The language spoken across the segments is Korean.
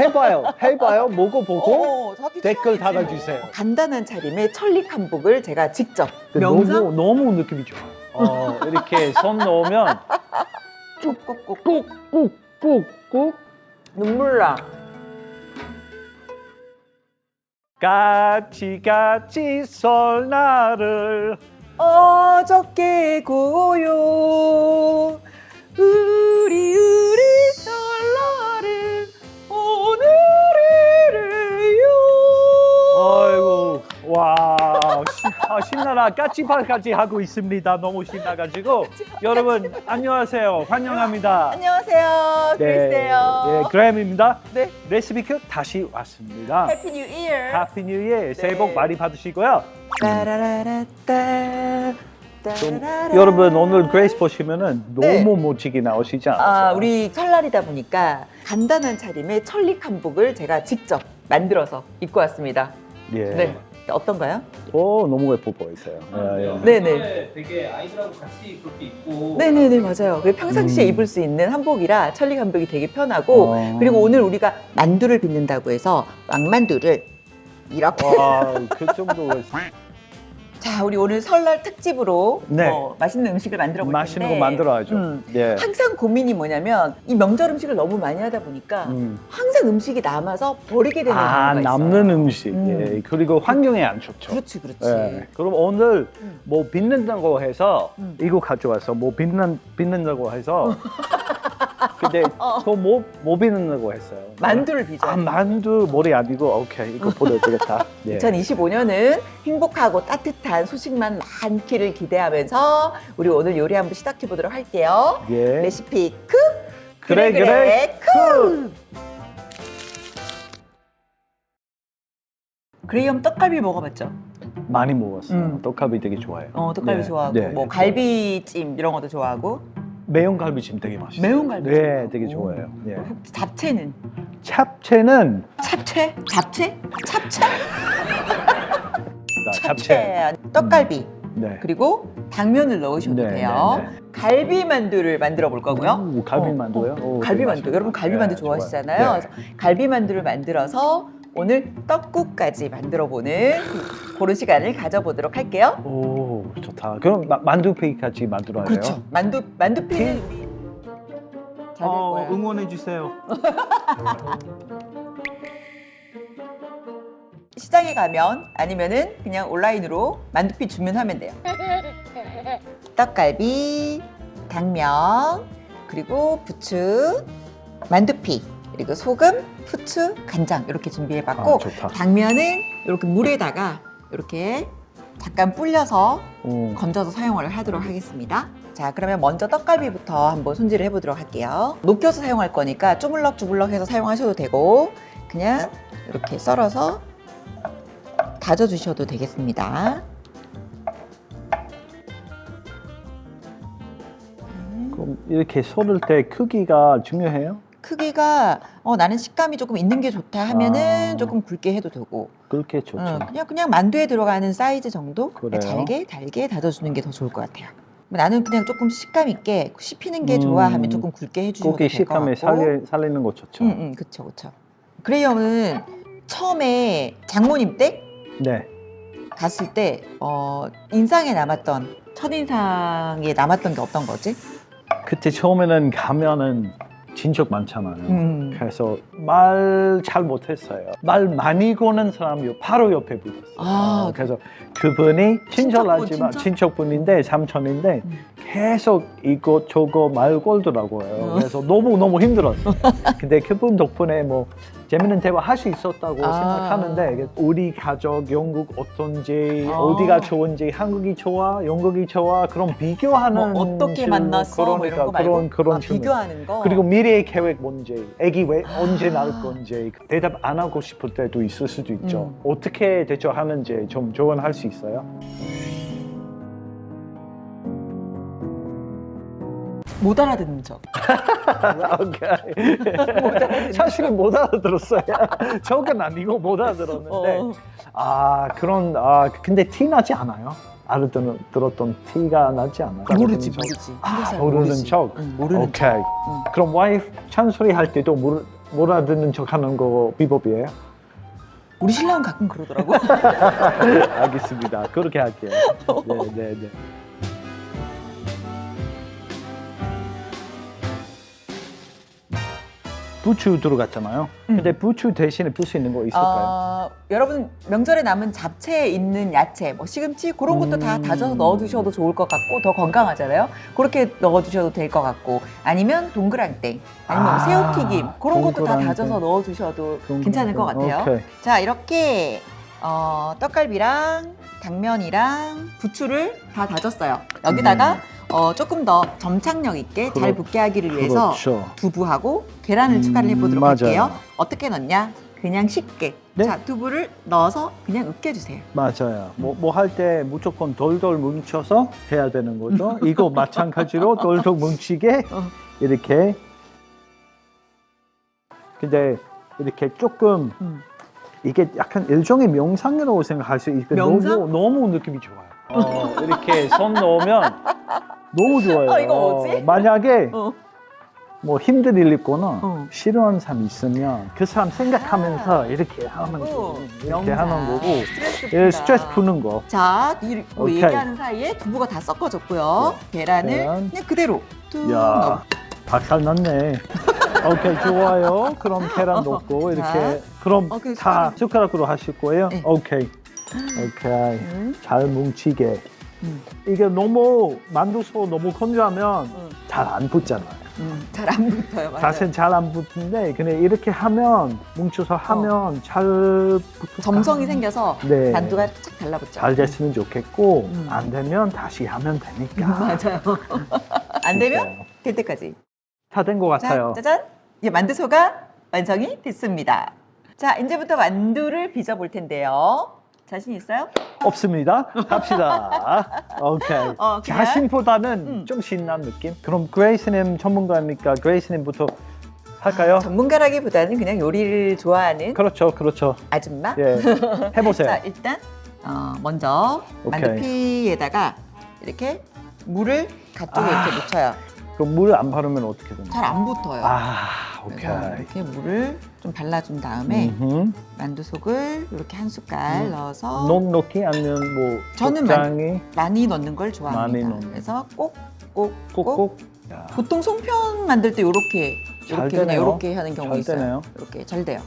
해봐요. 해봐요. 먹어보고 어, 자기 댓글 취향이지 달아주세요. 뭐. 간단한 차림의 천릭 한복을 제가 직접 너무 명상 너무 느낌이 좋아. 어, 이렇게 손 넣으면 꾹꾹꾹 꾹 꾹꾹꾹 눈물 나. 같이 같이 설날을 어저께 고요 우리 우리 아, 신나라 까치발까지 하고 있습니다. 너무 신나가지고 여러분 안녕하세요. 환영합니다. 안녕하세요 글쎄요 예, 그램입니다. 네. 레시피 큐 다시 왔습니다. 해피 뉴 이어 해피 뉴 이어 새해 네. 복 많이 받으시고요. 따라라라따 좀. 여러분 오늘 그레이스 보시면은 네. 너무 멋지게 나오시지 않았어요? 아, 우리 설날이다 보니까 간단한 차림의 천릭 한복을 제가 직접 만들어서 입고 왔습니다. 예. 네. 어떤가요? 오 너무 예뻐 보이세요. 예, 예. 네네. 되게 아이들하고 같이 그렇게 입고 네네네, 맞아요. 그리고 평상시에 음. 입을 수 있는 한복이라 천릭 한복이 되게 편하고, 어. 그리고 오늘 우리가 만두를 빚는다고 해서 왕만두를 이렇게. 와, 그 정도로 자, 우리 오늘 설날 특집으로 네. 어, 맛있는 음식을 만들어 볼 텐데. 맛있는 거 만들어야죠. 음. 예. 항상 고민이 뭐냐면 이 명절 음식을 너무 많이 하다 보니까 음. 항상 음식이 남아서 버리게 되는 아 경우가 있어요. 남는 음식. 음. 예. 그리고 환경에 안 좋죠. 그렇지, 그렇지. 예. 그럼 오늘 음. 뭐 빚는다고 해서 음. 이거 가져와서 뭐 빚는 빚는다고 해서 근데 어. 그뭐뭐 뭐 빚는다고 했어요. 만두를 빚어. 아 만두 머리 아니고 오케이 이거 보내야 되겠다. 예. 2025년은 행복하고 따뜻한 소식만 많기를 기대하면서 우리 오늘 요리 한번 시작해 보도록 할게요. 예. 레시피 크 그래 그래 크. 그레이엄 떡갈비 먹어봤죠? 많이 먹었어요. 음. 떡갈비 되게 좋아해요. 어 떡갈비 네, 좋아하고 네, 뭐 좋아요. 갈비찜 이런 것도 좋아하고 매운 갈비찜 되게 맛있어요. 매운 갈비찜 네. 되게 좋아해요. 예. 잡채는 잡채는 잡채? 잡채? 잡채? 나 잡채. 떡갈비 네. 그리고 당면을 넣으셔도 네, 돼요. 네, 네. 갈비 만두를 만들어 볼 거고요. 오, 갈비 어, 만두요? 어, 오, 갈비 되게 만두. 맛있다. 여러분 갈비 만두 네, 좋아하시잖아요. 좋아요. 그래서 갈비 만두를 만들어서 오늘 떡국까지 만들어 보는 그런 시간을 가져보도록 할게요. 네. 오, 좋다. 그럼 마- 만두페이 같이 만들어야 돼요? 그렇죠. 만두 만두피는 우리 잘될 어, 거야. 응원해 주세요. 시장에 가면 아니면은 그냥 온라인으로 만두피 주문하면 돼요. 떡갈비, 당면, 그리고 부추, 만두피, 그리고 소금, 후추, 간장 이렇게 준비해봤고 아, 좋다. 당면은 이렇게 물에다가 이렇게 잠깐 불려서 오. 건져서 사용을 하도록 하겠습니다. 자, 그러면 먼저 떡갈비부터 한번 손질을 해보도록 할게요. 녹여서 사용할 거니까 쪼물럭쪼물럭 해서 사용하셔도 되고 그냥 이렇게 썰어서 다져주셔도 되겠습니다. 그럼 이렇게 썰을 때 크기가 중요해요? 크기가 어, 나는 식감이 조금 있는 게 좋다 하면은 아. 조금 굵게 해도 되고 그렇게 좋죠. 어, 그냥 그냥 만두에 들어가는 사이즈 정도 그래요? 잘게 잘게 다져주는 게 더 좋을 것 같아요. 나는 그냥 조금 식감 있게 씹히는 게 음. 좋아 하면 조금 굵게 해주셔도 고기 될것 같고. 식감에 살리, 살리는 거 좋죠. 응, 응, 그쵸, 그쵸. 그레이엄은 처음에 장모님 댁 네. 갔을 때, 어, 인상에 남았던, 첫인상에 남았던 게 어떤 거지? 그때 처음에는 가면은 친척 많잖아요. 음. 그래서 말 잘 못했어요. 말 많이 거는 사람이 바로 옆에 붙었어요. 아, 그래서 그분이 친절하지만 친척분, 친척분인데 삼촌인데 음. 계속 이거 저거 말 걸더라고요. 어. 그래서 너무 너무 힘들었어요. 근데 그분 덕분에 뭐 재밌는 대화 할 수 있었다고 아. 생각하는데 우리 가족 영국 어떤지 아. 어디가 좋은지 한국이 좋아 영국이 좋아 그런 비교하는 뭐 어떻게 만났어? 뭐 이런 거 말고? 그런 그런 아. 비교하는 거? 그리고 미래 의 계획 뭔지, 아기 왜 아. 언제 낳을 건지 대답 안 하고 싶을 때도 있을 수도 있죠. 음. 어떻게 대처하는지 좀 조언할 수 있어요? 못 알아듣는 척. 오케이. 사실은 못 알아들었어요. 저건 아니고 못 알아들었는데. 어. 아 그런 아 근데 티 나지 않아요? 알아들었던 티가 나지 않아요? 모르지? 모르지. 아, 모르는. 척. 응, 모르는 척. 오케이. 응. 그럼 와이프 찬소리 할 때도 모르 몰아듣는 척하는 거 비법이에요? 우리 신랑은 가끔 그러더라고. 알겠습니다. 그렇게 할게요. 네, 네, 네. 부추 들어갔잖아요. 근데 부추 대신에 풀 수 있는 거 있을까요? 어, 여러분 명절에 남은 잡채에 있는 야채, 뭐 시금치 그런 것도 다 음. 다져서 넣어두셔도 좋을 것 같고 더 건강하잖아요. 그렇게 넣어두셔도 될 것 같고 아니면 동그랑땡 아니면 아, 새우튀김 그런 것도 다 동그랑땡. 다져서 넣어두셔도 괜찮을 것 같아요. 오케이. 자 이렇게 어, 떡갈비랑 당면이랑 부추를 다 다졌어요. 여기다가 어, 조금 더 점착력 있게 잘 음. 그렇- 붙게 하기를 위해서 그렇죠. 두부하고 계란을 음, 추가를 해보도록 맞아요. 할게요. 어떻게 넣냐? 그냥 쉽게. 네? 자, 두부를 넣어서 그냥 으깨주세요. 맞아요. 뭐 뭐 할 때 무조건 돌돌 뭉쳐서 해야 되는 거죠. 이거 마찬가지로 돌돌 뭉치게 어. 이렇게. 근데 이렇게 조금 음. 이게 약간 일종의 명상이라고 생각할 수 있고 명상? 너무 너무 느낌이 좋아요. 어, 이렇게 손 넣으면 너무 좋아요. 어, 이거 뭐지? 만약에 어. 뭐 힘들 일 있거나 어. 싫어하는 사람 있으면 그 사람 생각하면서 아. 이렇게 하면 어, 이렇게 명상. 하는 거고 스트레스, 예, 푼다. 스트레스 푸는 거. 자, 이 뭐 오케이. 얘기하는 사이에 두부가 다 섞어졌고요. 계란을 계란. 그냥 그대로 뚝 넣어. 야, 박살 났네. 오케이, 좋아요. 그럼 계란 어, 넣고 이렇게. 자. 그럼 어, 그 다 숟가락으로 하실 거예요? 네. 오케이. 오케이. 음. 잘 뭉치게. 음. 이게 너무 만두소 너무 건조하면 음. 잘안 붙잖아요. 음, 잘안 붙어요. 맞아요. 사실 잘 안 붙는데 그냥 이렇게 하면 뭉쳐서 하면 잘 붙을까? 점성이 생겨서 네. 만두가 착 달라붙죠. 잘 됐으면 좋겠고 음. 안 되면 다시 하면 되니까. 맞아요. 안 되면 될 때까지. 다 된 것 자, 같아요. 짜잔. 이제 만두소가 완성이 됐습니다. 자, 이제부터 만두를 빚어 볼 텐데요. 자신 있어요? 없습니다. 갑시다. 오케이. 어, 그냥? 자신보다는 음. 좀 신난 느낌. 그럼 그레이스님 전문가니까 그레이스님부터 할까요? 전문가라기보다는 그냥 요리를 좋아하는 그렇죠, 그렇죠. 아줌마. 예, 해보세요. 자, 일단 어, 먼저 오케이. 만두피에다가 이렇게 물을 가쪽에 아. 이렇게 묻혀요. 그럼 물 안 바르면 어떻게 되나요? 잘 안 붙어요. 아, 그래서 오케이. 이렇게 물을 좀 발라준 다음에 음흠. 만두 속을 이렇게 한 숟갈 음. 넣어서 넉넉히 아니면 뭐 저는 적당히 많이 넣는 걸 좋아합니다. 많이 넣는. 그래서 꼭꼭 꼭 꼭꼭. 야, 보통 송편 만들 때 이렇게 잘 이렇게 그냥 되네요. 이렇게 하는 경우 잘 있어요. 되네요. 이렇게 잘 돼요.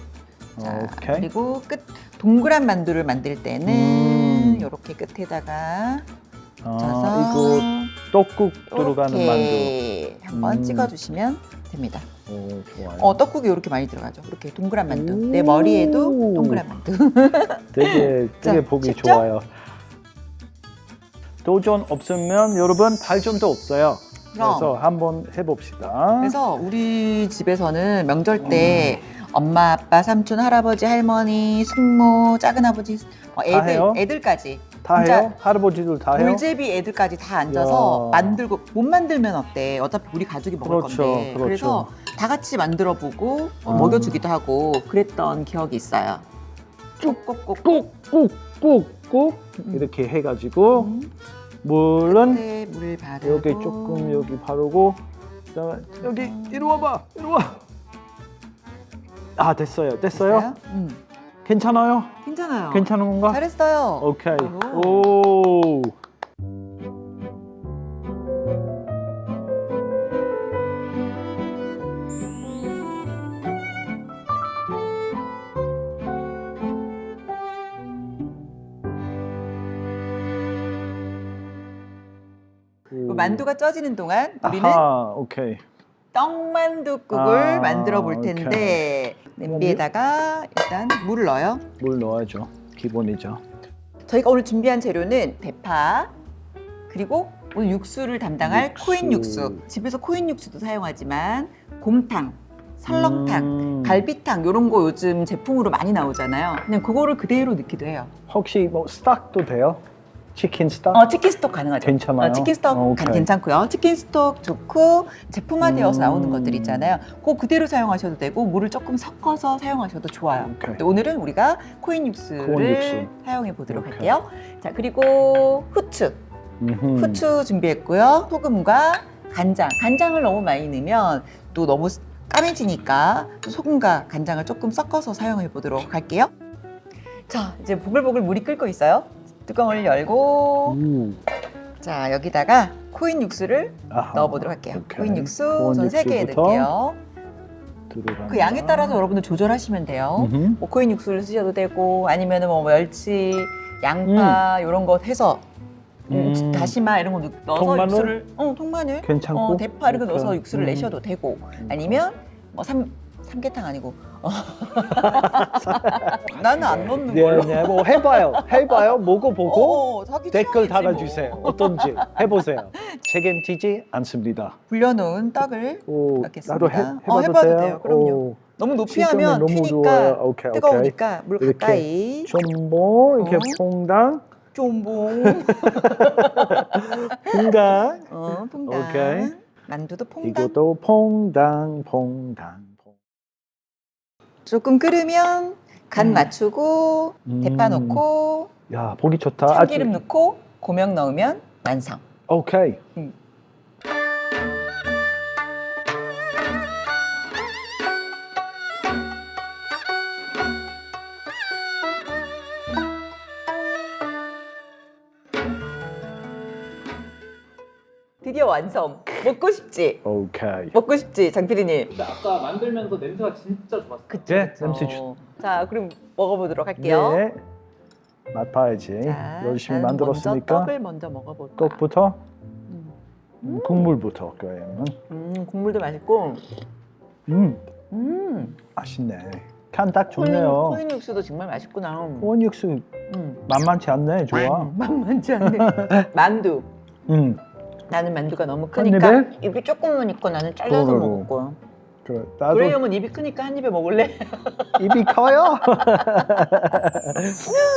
자, 오케이. 그리고 끝 동그란 만두를 만들 때는 음. 이렇게 끝에다가 아, 져서 이거 떡국 들어가는 만두. 이렇게 한번 음. 찍어주시면 됩니다. 오, 좋아요. 어 떡국이 이렇게 많이 들어가죠. 이렇게 동그란 만두. 오. 내 머리에도 동그란 만두. 되게 되게 자, 보기 쉽죠? 좋아요. 도전 없으면 여러분 발전도 없어요. 그래서 한번 해봅시다. 그래서 우리 집에서는 명절 때 엄마, 아빠, 삼촌, 할아버지, 할머니, 숙모, 작은 아버지, 어, 다 애들, 해요? 애들까지 다 진짜 해요? 할아버지들 다 해요? 돌제비 애들까지 다 앉아서 야. 만들고 못 만들면 어때? 어차피 우리 가족이 먹을 그렇죠, 건데 그렇죠. 래서다 같이 만들어 보고 어, 음. 먹여주기도 하고 그랬던 기억이 있어요. 쭉꼭꼭 꾹꾹꾹꾹 음. 이렇게 해가지고 음. 물은 끝에 물 바르고 여기 조금 여기 바르고 그다음에 여기 이리 와봐 이리 와. 아 됐어요 됐어요? 됐어요? 음. 괜찮아요? 괜찮아요. 괜찮은 건가? 잘했어요. 오케이. 오. 오. 그 만두가 쪄지는 동안 우리는 아하, 오케이. 떡만두국을 아, 만들어 볼 텐데 냄비에다가 일단 물을 넣어요. 물 넣어야죠. 기본이죠. 저희가 오늘 준비한 재료는 대파 그리고 오늘 육수를 담당할 육수. 코인 육수. 집에서 코인 육수도 사용하지만 곰탕, 설렁탕, 음, 갈비탕 이런 거 요즘 제품으로 많이 나오잖아요. 그냥 그거를 그대로 넣기도 해요. 혹시 뭐 스톡도 돼요? 치킨 스톡? 어, 치킨 스톡 가능하죠. 괜찮아요? 어, 치킨 스톡 어, 오케이. 괜찮고요. 치킨 스톡 좋고 제품화되어서 음. 나오는 것들 있잖아요. 그거 그대로 사용하셔도 되고 물을 조금 섞어서 사용하셔도 좋아요. 오케이. 근데 오늘은 우리가 코인 육수를 코인 육수. 사용해 보도록 오케이. 할게요. 자 그리고 후추, 음흠. 후추 준비했고요. 소금과 간장. 간장을 너무 많이 넣으면 또 너무 까매지니까 소금과 간장을 조금 섞어서 사용해 보도록 할게요. 자, 이제 보글보글 물이 끓고 있어요. 뚜껑을 열고 우. 자 여기다가 코인 육수를 아하. 넣어보도록 할게요. 오케이. 코인 육수 코인 3개 육수부터 넣을게요. 들어간다. 그 양에 따라서 여러분들 조절하시면 돼요. 음흠. 뭐 코인 육수를 쓰셔도 되고 아니면은 뭐 멸치, 양파 이런 거 해서 음, 음. 다시마 이런 거 넣- 넣어서 통마늘? 육수를 어 통마늘 괜찮고. 어, 대파 이런 거 넣어서. 육수를 음. 내셔도 되고 아니면 뭐 삼, 삼계탕 아니고 어. 나는 안 넣는 네, 걸로 네, 뭐 해봐요. 해봐요. 먹어보고 어, 어, 자기 댓글 취향이지 달아주세요. 뭐. 어떤지 해보세요. 책임지지 않습니다. 불려놓은 떡을 오, 넣겠습니다. 나도 해, 어, 해봐도 해봐도 돼요? 그럼요. 오, 너무 높이 식감이 하면 너무 튀니까 좋아요. 오케이, 오케이. 뜨거우니까 물 이렇게. 가까이 전복 이렇게 어. 퐁당, 쫌봉 퐁당. 어, 퐁당 오케이. 만두도 퐁당 이것도 퐁당, 퐁당. 퐁. 조금 끓으면 간 음. 맞추고 대파 음. 넣고 야, 보기 좋다. 참기름 넣고 고명 넣으면 완성 오케이. 음. 완성 먹고 싶지 오케이. 먹고 싶지 장피디님 근데 아까 만들면서 냄새가 진짜 좋았어요. 그쵸. 냄새 좋- 자 그럼 먹어보도록 할게요 네. 맛봐야지. 자, 열심히 나는 먼저 만들었으니까 떡을 먼저 먹어볼까 떡부터 음. 음, 국물부터 그러면. 음, 국물도 맛있고 음, 음, 맛있네. 간 딱 좋네요. 코인 육수도 정말 맛있구나 코인 육수 음. 만만치 않네. 좋아. 음, 만만치 않네 만두 음, 나는 만두가 너무 한 크니까 입에? 입이 조금만 있고 나는 잘라서 그러고. 먹을 거야 그래. 나도 그래 형은 입이 크니까 한 입에 먹을래? 입이 커요.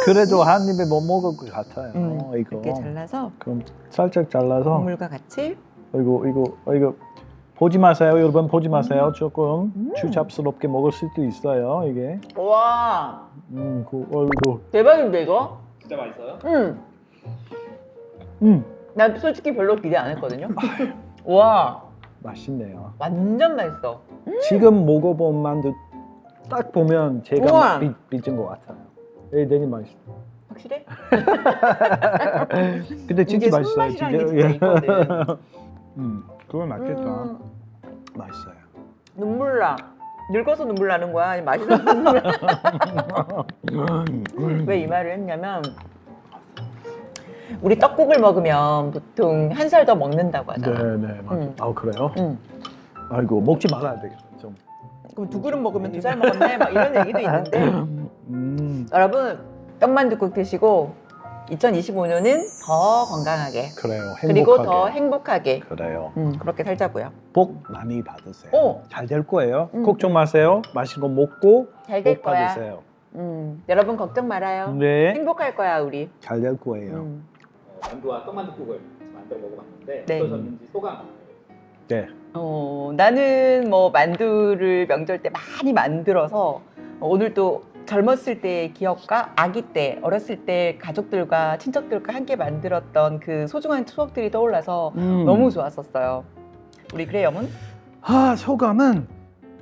그래도 한 입에 못 먹을 것 같아요. 음, 어, 이거. 이렇게 잘라서 그럼 살짝 잘라서. 국물과 같이 이거 이거 이거 보지 마세요, 여러분 보지 마세요. 조금 음. 추잡스럽게 먹을 수도 있어요. 이게. 와 음, 그 어이구. 대박인데 이거? 진짜 맛있어요? 음, 음, 난 솔직히 별로 기대 안 했거든요 와 맛있네요. 완전 맛있어 지금 먹어본 만두 딱 보면 제가 우와. 빚, 빚은 것 같아요. 예, 되게 맛있어. 확실해? 근데 진짜 이게 맛있어요. 손맛이라는 게 진짜 있거든 음, 그건 맞겠다. 음, 맛있어요. 눈물 나 늙어서 눈물 나는 거야 아니 맛있어서 눈물 왜이 말을 했냐면 우리 떡국을 먹으면 보통 한 살 더 먹는다고 하잖아 네, 네, 맞. 음. 아 그래요? 응. 아이고 먹지 말아야 되겠어. 좀. 그럼 두 그릇 먹으면 두 살 먹었네 막 이런 얘기도 있는데 음, 여러분 떡만둣국 드시고 2025년은 더 건강하게 그래요. 행복하게. 그리고 더 행복하게 그래요. 음, 그렇게 살자고요 복 많이 받으세요. 오! 잘 될 거예요. 음. 걱정 마세요. 맛있는 거 먹고 잘될 복 거야 받으세요. 음, 여러분 걱정 말아요 네, 행복할 거야 우리 잘 될 거예요. 음. 어, 만두와 떡만둣국을 만들어 먹어봤는데 네. 어떠셨는지 소감. 네. 어, 나는 뭐 만두를 명절 때 많이 만들어서 오늘 또 젊었을 때의 기억과 아기 때 어렸을 때 가족들과 친척들과 함께 만들었던 그 소중한 추억들이 떠올라서 음. 너무 좋았었어요. 우리 그래영은? 아 소감은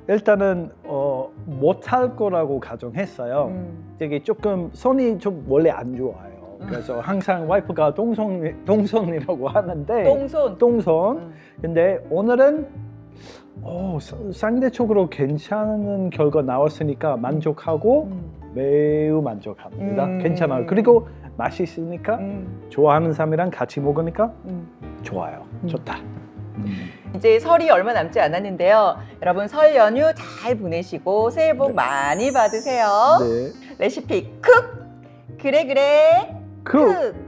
일단은 어, 못할 거라고 가정했어요. 음. 되게 조금 손이 좀 원래 안 좋아요. 음. 그래서 항상 와이프가 동선 동선이라고 하는데 똥손. 동선. 음. 근데 오늘은 어, 사- 상대적으로 괜찮은 결과 나왔으니까 만족하고 음. 매우 만족합니다. 음. 괜찮아요. 그리고 맛있으니까 음. 좋아하는 사람이랑 같이 먹으니까 음. 좋아요. 음. 좋다. 이제 설이 얼마 남지 않았는데요. 여러분 설 연휴 잘 보내시고 새해 복 많이 받으세요. 네. 레시피 쿡! 그래 그래 그 쿡!